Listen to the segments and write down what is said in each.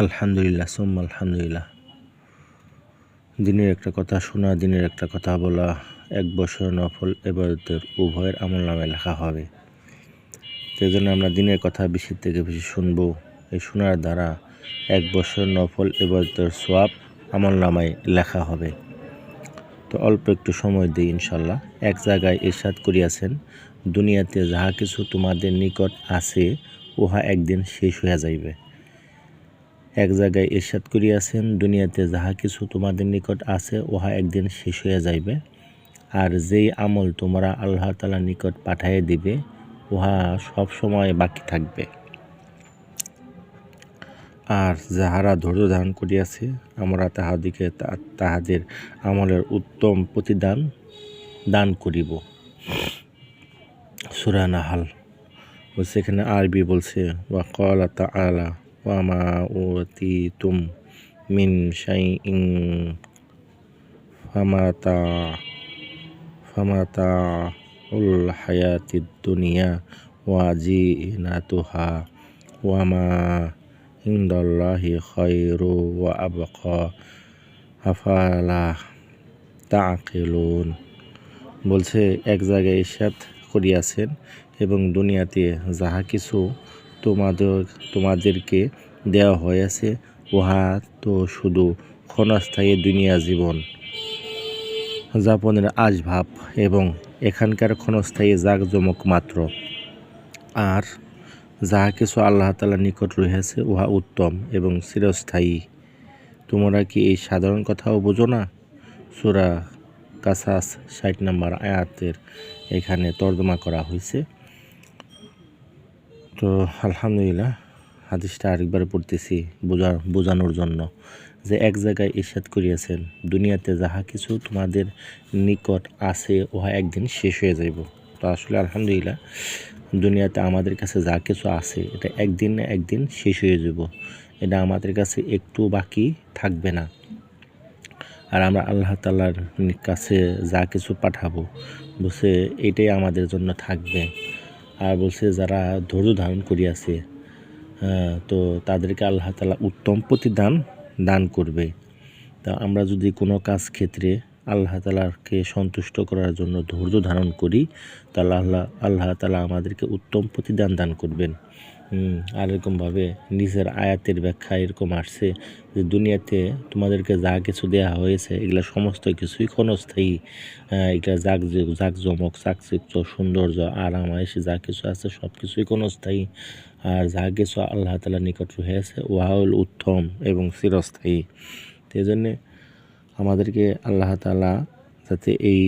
আলহামদুলিল্লাহ সোম আলহামদুলিল্লাহ। দিনের একটা কথা শোনা, দিনের একটা কথা বলা, এক বছর নফল এবারতের উভয়ের আমল নামে লেখা হবে। সেই জন্য আমরা দিনের কথা বেশি থেকে বেশি শুনব। এই শোনার দ্বারা এক বছর নফল এবারতের সোয়াব আমল নামায় লেখা হবে। তো অল্প একটু সময় দিই ইনশাল্লাহ এক জায়গায় ইরশাদ করিয়াছেন, দুনিয়াতে যাহা কিছু তোমাদের নিকট আছে, উহা একদিন শেষ হইয়া যাইবে। এক জায়গায় ইরশাদ করিয়াছেন, দুনিয়াতে যাহা কিছু তোমাদের নিকট আছে, উহা একদিন শেষ হইয়া যাইবে। আর যেই আমল তোমরা আল্লাহ তালার নিকট পাঠাইয়া দিবে, উহা সব সময় বাকি থাকবে। আর যাহারা ধৈর্য ধারণ করিয়াছে, আমরা তাহাদিকে তাহাদের আমলের উত্তম প্রতিদান দান করিব। সুরানাহাল বলছে এখানে আরবি বলছে, ওয়া কলা তা আলা ফামাতা ফামাতা উল হায়াতি দুনিয়া ওয়া জি নাতুহা ওয়া মা ইন্দাল্লাহি খায়রু ওয়া আবকা আফালা তাকিলুন বলছে এক জায়গায় ইরশাদ করিয়াছেন এবং দুনিয়াতে যাহা কিছু তোমাদের, তোমাদেরকে দেওয়া হয়েছে, উহা তো শুধু ক্ষণস্থায়ী দুনিয়া জীবন। যাপনের আসভাব এবং এখানকার ক্ষণস্থায়ী জাঁকজমক মাত্র। আর যাহা কিছু আল্লাহ তালা নিকট রয়েছে, উহা উত্তম এবং চিরস্থায়ী। তোমরা কি এই সাধারণ কথাও বোঝো না? সুরা কাসাস ষাট নম্বর আয়াতের এখানে তর্জমা করা হয়েছে। তো আলহামদুলিল্লাহ, হাদিসটা আরেকবার পড়তেছি বোঝা বোঝানোর জন্য যে এক জায়গায় ইরশাদ করিয়াছেন, দুনিয়াতে যাহা কিছু তোমাদের নিকট আছে, উহা একদিন শেষ হয়ে যাইব। তো আসলে আলহামদুলিল্লাহ, দুনিয়াতে আমাদের কাছে যা কিছু আছে, এটা একদিন না একদিন শেষ হয়ে যাব এটা আমাদের কাছে একটু বাকি থাকবে না। আর আমরা আল্লাহ তাল্লার কাছে যা কিছু পাঠাবো বলছে এটাই আমাদের জন্য থাকবে। বলছে যারা ধৈর্য ধারণ করিয়াছে তো তাদেরকে আল্লাহ তালা উত্তম প্রতিদান দান করবে। তা আমরা যদি কোনো কাজ ক্ষেত্রে আল্লাহ তালাকে সন্তুষ্ট করার জন্য ধৈর্য ধারণ করি, তাহলে আল্লাহ আল্লাহ তালা আমাদেরকে উত্তম প্রতিদান দান করবেন। আর এরকমভাবে নিজের আয়াতের ব্যাখ্যা এরকম আসছে যে দুনিয়াতে তোমাদেরকে যা কিছু দেওয়া হয়েছে, এগুলো সমস্ত কিছুই ক্ষণস্থায়ী। এগুলো জাক জাকজমক, চাকচিক্য, সৌন্দর্য আরাম এসে যা কিছু আছে সব কিছুই ক্ষণস্থায়ী। আর যা কিছু আল্লাহ তালার নিকট রয়েছে ওয়াহুল উত্তম এবং চিরস্থায়ী। এই জন্যে আমাদেরকে আল্লাহ তালা যাতে এই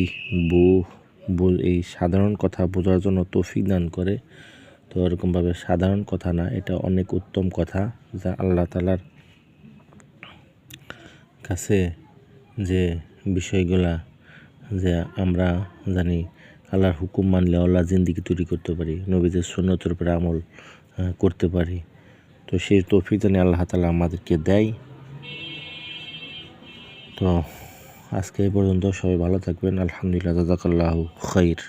বু এই সাধারণ কথা বোঝার জন্য তৌফিক দান করে। তো এরকমভাবে সাধারণ কথা না, এটা অনেক উত্তম কথা যা আল্লাহ তালার কাছে যে বিষয়গুলা যে আমরা জানি, আল্লাহর হুকুম মানলে আল্লাহ জিন্দিগি তৈরি করতে পারি, নবীদের সন্ন্যতের উপরে আমল করতে পারি। তো সেই তৌফিক জানি আল্লাহ তালা আমাদেরকে দেয়। তো আজকে এই পর্যন্ত সবাই ভালো থাকবেন। আলহামদুলিল্লাহ জাজাকাল্লাহ খৈর